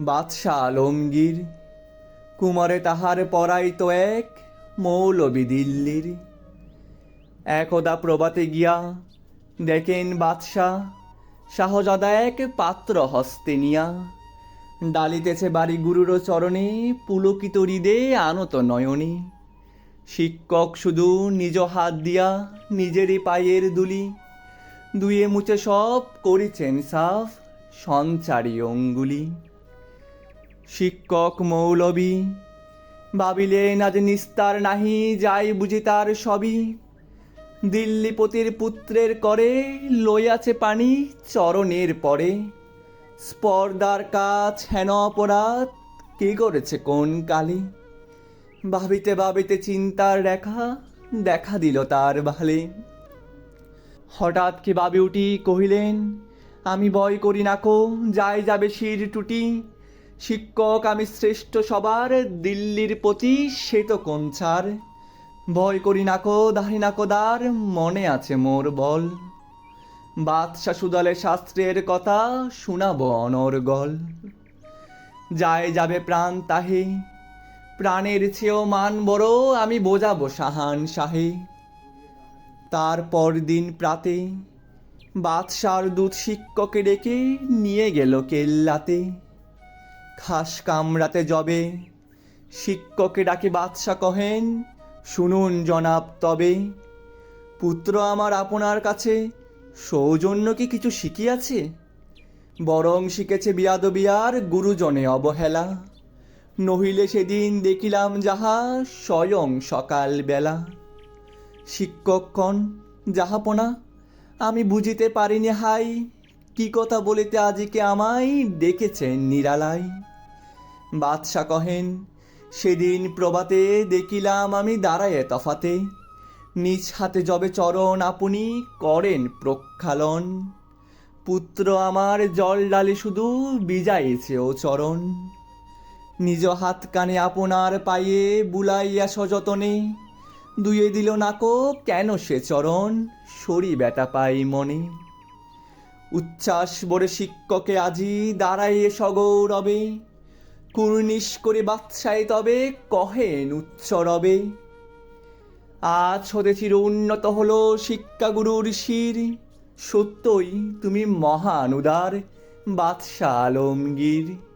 বাদশাহ আলমগীর, কুমারে তাহার পরাইত এক মৌলবি দিল্লির। একদা প্রবাতে গিয়া দেখেন বাদশাহ, শাহজাদা এক পাত্র হস্তে নিয়া। ডালিতেছে বাড়ি গুরুর চরণে পুলকিত হৃদে আনত নয়নে। শিক্ষক শুধু নিজ হাত দিয়া নিজেরই পায়ের দুলি। দুয়ে মুছে সব করিছেন সাফ সঞ্চারী অঙ্গুলি। শিক্ষক মৌলবী ভাবিলেন আজ নিস্তার নাহি, যাই বুঝি তার সবই। দিল্লিপতির পুত্রের করে লইয়াছে পানি চরণের পরে। স্পর্দার কাজ হেন অপরাধ, কি করেছে কোন কালী? ভাবিতে ভাবিতে চিন্তার রেখা দেখা দিল তার ভালে হঠাৎ কি বাবি উঠি কহিলেন, আমি ভয় করি নাকো যাই যাবে শির টুটি শিক্ষক, আমি শ্রেষ্ঠ সবার, দিল্লির প্রতি সে তো কঞ্চার। ভয় করি নাকো দাঁড়ি নাকো দ্বার, মনে আছে মোর বল। বাদশা সুদলে শাস্ত্রের কথা শোনাব অনর্গল যায় যাবে প্রাণ তাহে, প্রাণের চেয়েও মান বড়, আমি বোঝাবো সাহান শাহে। তারপর দিন প্রাতে, বাদশার দূত শিক্ষকে ডেকে নিয়ে গেল কেল্লাতে। খাস কামড়াতে যবে শিক্ষকে ডাকে বাদশা কহেন, শুনুন জনাব তবে। পুত্র আমার আপনার কাছে, সৌজন্য কি কিছু শিখিয়াছে? বরং শিখেছে বিয়াদবিয়ার গুরুজনে অবহেলা। নহিলে সেদিন দেখিলাম যাহা স্বয়ং সকাল বেলা শিক্ষকগণ, যাহাপনা, আমি বুঝিতে পারিনি হাই কি কথা বলিতে আজিকে আমায় ডেকেছেন নিরালাই? বাদশা কহেন, সেদিন প্রভাতে দেখিলাম আমি দাঁড়ায়ে তফাতে। নিজ হাতে যবে চরণ আপনি করেন প্রক্ষালন। পুত্র আমার জল ডালে শুধু বিজাইছে ও চরণ। নিজ হাত কানে আপনার পায়ে বুলাইয়া সযতনে। দুয়ে দিল নাকো কেন সে চরণ? সরি বেটা পাই মনে। উচ্ছ্বাস বড়ে শিক্ষকে আজি দাঁড়াইয়ে সগৌরবে। কুর্নিশ করে বাদশায় তবে কহেন উচ্চরবে আজ হতে উন্নত হলো শিক্ষাগুরুর ঋষির। সত্যই তুমি মহান উদার বাদশাহ আলমগীর